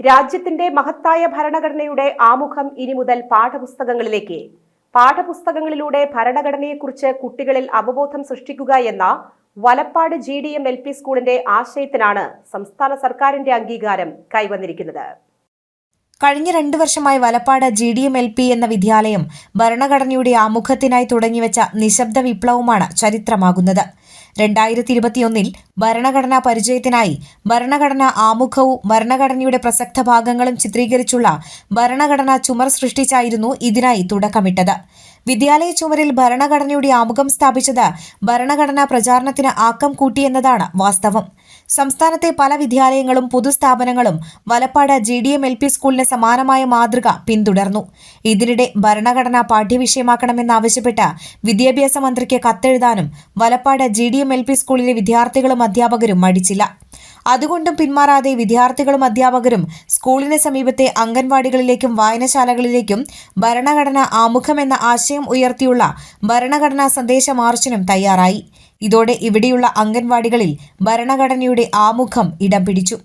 രാജ്യത്തിന്റെ മഹത്തായ ഭരണഘടനയുടെ ആമുഖം ഇനി മുതൽ പാഠപുസ്തകങ്ങളിലേക്ക്. പാഠപുസ്തകങ്ങളിലൂടെ ഭരണഘടനയെക്കുറിച്ച് കുട്ടികളിൽ അവബോധം സൃഷ്ടിക്കുക എന്ന Valappad G D M L P സ്കൂളിന്റെ ആശയത്തിനാണ് സംസ്ഥാന സർക്കാരിന്റെ അംഗീകാരം കൈവന്നിരിക്കുന്നത്. കഴിഞ്ഞ രണ്ടു വർഷമായി Valappad G D M L P എന്ന വിദ്യാലയം ഭരണഘടനയുടെ ആമുഖത്തിനായി തുടങ്ങിവെച്ച നിശബ്ദ വിപ്ലവമാണ് ചരിത്രമാകുന്നത്. രണ്ടായിരത്തി ഇരുപത്തിയൊന്നിൽ ഭരണഘടനാ പരിചയത്തിനായി ഭരണഘടന ആമുഖവും ഭരണഘടനയുടെ പ്രസക്ത ഭാഗങ്ങളും ചിത്രീകരിച്ചുള്ള ഭരണഘടനാ ചുമർ സൃഷ്ടിച്ചായിരുന്നു ഇതിനായി തുടക്കമിട്ടത്. വിദ്യാലയ ചുമരിൽ ഭരണഘടനയുടെ ആമുഖം സ്ഥാപിച്ചത് ഭരണഘടനാ പ്രചാരണത്തിന് ആക്കം കൂട്ടിയെന്നതാണ് വാസ്തവം. സംസ്ഥാനത്തെ പല വിദ്യാലയങ്ങളും പൊതുസ്ഥാപനങ്ങളും Valappad G D M L P സ്കൂളിന് സമാനമായ മാതൃക പിന്തുടർന്നു. ഇതിനിടെ ഭരണഘടന പാഠ്യവിഷയമാക്കണമെന്നാവശ്യപ്പെട്ട് വിദ്യാഭ്യാസ മന്ത്രിക്ക് കത്തെഴുതാനും Valappad G D M L P സ്കൂളിലെ വിദ്യാർത്ഥികളും അധ്യാപകരും മടിച്ചില്ല. അതുകൊണ്ടും പിന്മാറാതെ വിദ്യാർത്ഥികളും അധ്യാപകരും സ്കൂളിന് സമീപത്തെ അംഗൻവാടികളിലേക്കും വായനശാലകളിലേക്കും ഭരണഘടന ആമുഖമെന്ന ആശയം ഉയർത്തിയുള്ള ഭരണഘടനാ സന്ദേശ മാർച്ചിനും തയ്യാറായി. ഇതോടെ ഇവിടെയുള്ള അംഗൻവാടികളിൽ ഭരണഘടനയുടെ ആമുഖം ഇടം പിടിച്ചു.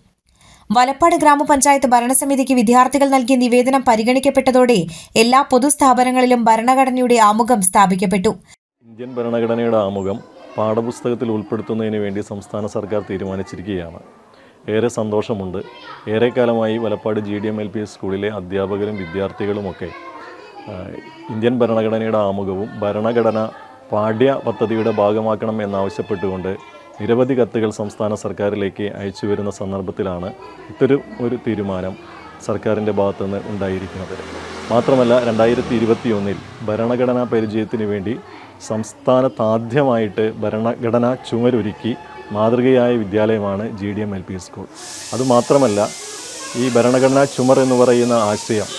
വലപ്പാട് ഗ്രാമപഞ്ചായത്ത് ഭരണസമിതിക്ക് വിദ്യാർത്ഥികൾ നൽകിയ നിവേദനം പരിഗണിക്കപ്പെട്ടതോടെ എല്ലാ പൊതുസ്ഥാപനങ്ങളിലും ഭരണഘടനയുടെ ആമുഖം സ്ഥാപിക്കപ്പെട്ടു. ഇന്ത്യൻ ഭരണഘടനയുടെ ആമുഖം പാഠപുസ്തകത്തിൽ ഉൾപ്പെടുത്തുന്നതിന് വേണ്ടി സംസ്ഥാന സർക്കാർ തീരുമാനിച്ചിരിക്കുകയാണ്. ഏറെ സന്തോഷമുണ്ട്. ഏറെക്കാലമായി Valappad G D M L P സ്കൂളിലെ അധ്യാപകരും വിദ്യാർത്ഥികളുമൊക്കെ ഇന്ത്യൻ ഭരണഘടനയുടെ ആമുഖവും ഭരണഘടന പാഠ്യ പദ്ധതിയുടെ ഭാഗമാക്കണം എന്നാവശ്യപ്പെട്ടുകൊണ്ട് നിരവധി കത്തുകൾ സംസ്ഥാന സർക്കാരിലേക്ക് അയച്ചു വരുന്ന സന്ദർഭത്തിലാണ് ഇത്തരം ഒരു തീരുമാനം സർക്കാരിന്റെ ഭാഗത്തുനിന്ന് ഉണ്ടായിരിക്കുന്നത്. മാത്രമല്ല രണ്ടായിരത്തി ഇരുപത്തി ഒന്നിൽ ഭരണഘടനാ പരിചയത്തിന് വേണ്ടി സംസ്ഥാനത്താദ്യമായിട്ട് ഭരണഘടനാ ചുമരൊരുക്കി മാതൃകയായ വിദ്യാലയമാണ് G D M L P school. അതുമാത്രമല്ല ഈ ഭരണഘടനാ ചുമർ എന്ന് പറയുന്ന ആശയം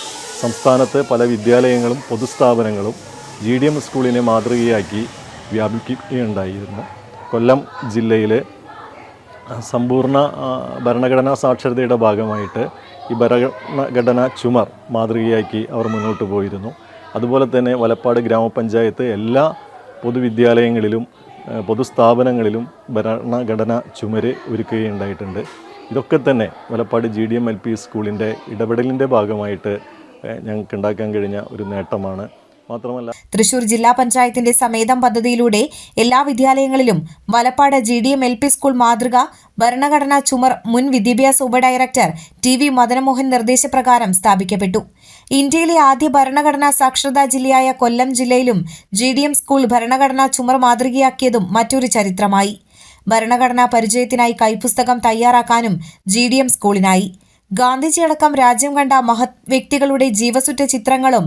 സംസ്ഥാനത്ത് പല വിദ്യാലയങ്ങളും പൊതുസ്ഥാപനങ്ങളും ജി ഡി എം സ്കൂളിനെ മാതൃകയാക്കി വ്യാപിക്കുകയുണ്ടായിരുന്നു കൊല്ലം ജില്ലയിലെ സമ്പൂർണ ഭരണഘടനാ സാക്ഷരതയുടെ ഭാഗമായിട്ട് ഈ ഭരണഘടന ചുമർ മാതൃകയാക്കി അവർ മുന്നോട്ട് പോയിരുന്നു. അതുപോലെ തന്നെ വലപ്പാട് ഗ്രാമപഞ്ചായത്ത് എല്ലാ പൊതുവിദ്യാലയങ്ങളിലും പൊതുസ്ഥാപനങ്ങളിലും ഭരണഘടന ചുമര് ഒരുക്കുകയുണ്ടായിട്ടുണ്ട്. ഇതൊക്കെ തന്നെ Valappad G D M L P സ്കൂളിന്റെ ഇടപെടലിന്റെ ഭാഗമായിട്ട് ഞങ്ങൾക്ക് ഉണ്ടാക്കാൻ കഴിഞ്ഞ ഒരു നേട്ടമാണ്. മാത്രമല്ല തൃശൂർ ജില്ലാ പഞ്ചായത്തിന്റെ സമേതം പദ്ധതിയിലൂടെ എല്ലാ വിദ്യാലയങ്ങളിലും Valappad G D M L P school മാതൃക ഭരണഘടനാ ചുമർ മുൻ വിദ്യാഭ്യാസ ഉപഡയറക്ടർ ടി വി മദനമോഹൻ നിർദ്ദേശപ്രകാരം സ്ഥാപിക്കപ്പെട്ടു. ഇന്ത്യയിലെ ആദ്യ ഭരണഘടനാ സാക്ഷരതാ ജില്ലയായ കൊല്ലം ജില്ലയിലും ജി ഡി എം സ്കൂൾ ഭരണഘടനാ ചുമർ മാതൃകയാക്കിയതും മറ്റൊരു ചരിത്രമായി. ഭരണഘടനാ പരിചയത്തിനായി കൈപുസ്തകം തയ്യാറാക്കാനും ജി ഡി എം സ്കൂളിനായി. ഗാന്ധിജി അടക്കം രാജ്യം കണ്ട മഹത് വ്യക്തികളുടെ ജീവസുറ്റ ചിത്രങ്ങളും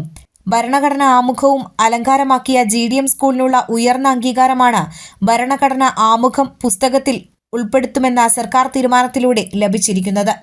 ഭരണഘടന ആമുഖവും അലങ്കാരമാക്കിയ ജി ഡി എം സ്കൂളിനുള്ള ഉയർന്ന അംഗീകാരമാണ് ഭരണഘടന ആമുഖം പുസ്തകത്തിൽ ഉൾപ്പെടുത്തുമെന്ന സർക്കാർ തീരുമാനത്തിലൂടെ ലഭിച്ചിരിക്കുന്നത്.